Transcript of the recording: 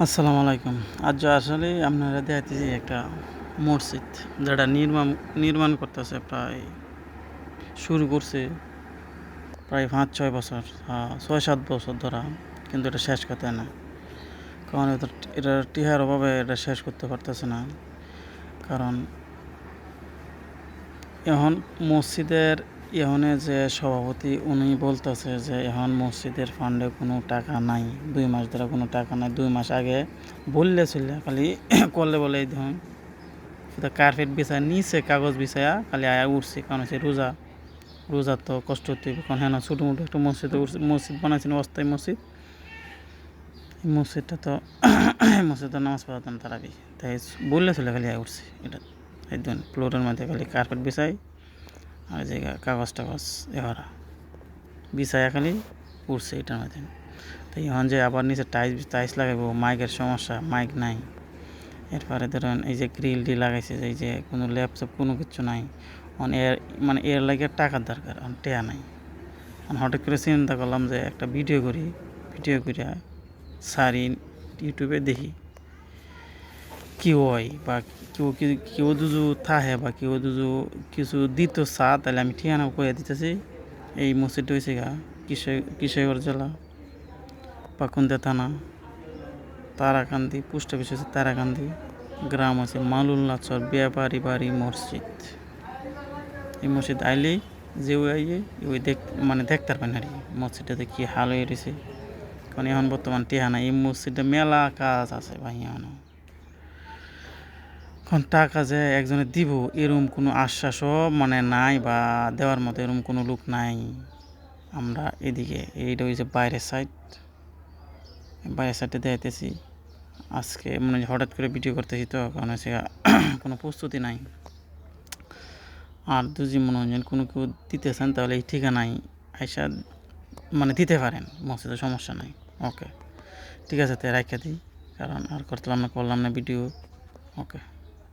আসসালামু আলাইকুম। আজ আসলে আপনারা দেখাইতেছি একটা মসজিদ যেটা নির্মাণ নির্মাণ করতেছে প্রায় শুরু করছে প্রায় পাঁচ ছয় বছর হ্যাঁ, ছয় সাত বছর ধরা কিন্তু এটা শেষ করতে না। কারণ এটা এটা টিহার অভাবে এটা শেষ করতে পারতেছে না। কারণ এখন মসজিদের এখানে যে সভাপতি উনি বলতেছে যে এখন মসজিদের ফান্ডে কোনো টাকা নাই, দুই মাস ধরে কোনো টাকা নাই, দুই মাস আগে বললে ছিল, খালি করলে বলে এই ধরুন কার্পেট বিছায়, নিচে কাগজ বিছায়া খালি আয়া উঠছে, কারণ হচ্ছে রোজা রোজা তো কষ্ট হতে কারণ হ্যাঁ ছোটো মোটো একটা মসজিদে মসজিদ বানাইছেন অস্থায়ী মসজিদ। মসজিদটা তো মসজিদে নামাজ পড়াতাম তারাবি, তাই বললে ছিল খালি আয়া উঠছে, এটা একদম ফ্লোরের মধ্যে খালি কার্পেট বিছাই আর যে কাগজ টাগজ এরা বিছায়া খালি উঠছে এটার মধ্যে তো এখন যে আবার নিচে টাইস টাইস লাগাবো মাইকের সমস্যা, মাইক নাই। এরপরে ধরেন এই যে গ্রিল ডি লাগাইছে এই যে কোনো ল্যাপটপ, কোনো কিছু নাই। অন এর মানে এর লাগে টাকার দরকার, অন টেয়া নাই। হঠাৎ করে চিন্তা করলাম যে একটা ভিডিও করি, ভিডিও করে সারি ইউটিউবে দেখি। কি হয় বা কেউ কেউ দুজু থাহে বা কেউ দুজু কিছু দিত চা, তাহলে আমি ঠিকানা কয়ে দিতেছি। এই মসজিদটা হয়েছে গা, কিশোর, কিশোরগড় জেলা পাকুন্দা থানা, তারাকান্দি, পোস্ট অফিস হচ্ছে তারাকান্দি, গ্রাম আছে মালুল্লাচর ব্যাপারী বাড়ি মসজিদ। এই মসজিদ আইলেই যে ওই আইয়ে ওই দেখ মানে দেখতে পারবেন আর মসজিদটাতে কি হাল হয়ে রয়েছে কারণ এখন বর্তমান টিহানা এই মসজিদে মেলা কাজ আছে ভাই এখন টাকা যে একজনে দিব, এরম কোনো আশ্বাসও মানে নাই বা দেওয়ার মতো এরকম কোনো লোক নাই। আমরা এদিকে, এইটা ওই যে বাইরের সাইড বাইরের সাইডে দেখাইতেছি। আজকে মানে হঠাৎ করে ভিডিও করতেছি তো, কারণ হচ্ছে কোনো প্রস্তুতি নাই। আর যদি মনোরঞ্জন কোনো কেউ দিতেছেন, তাহলে এই ঠিকানায় আইসা মানে দিতে পারেন মসজিদে সমস্যা নাই। ওকে ঠিক আছে তাই রাখা দিই কারণ আর করতাম না, করলাম না ভিডিও ওকে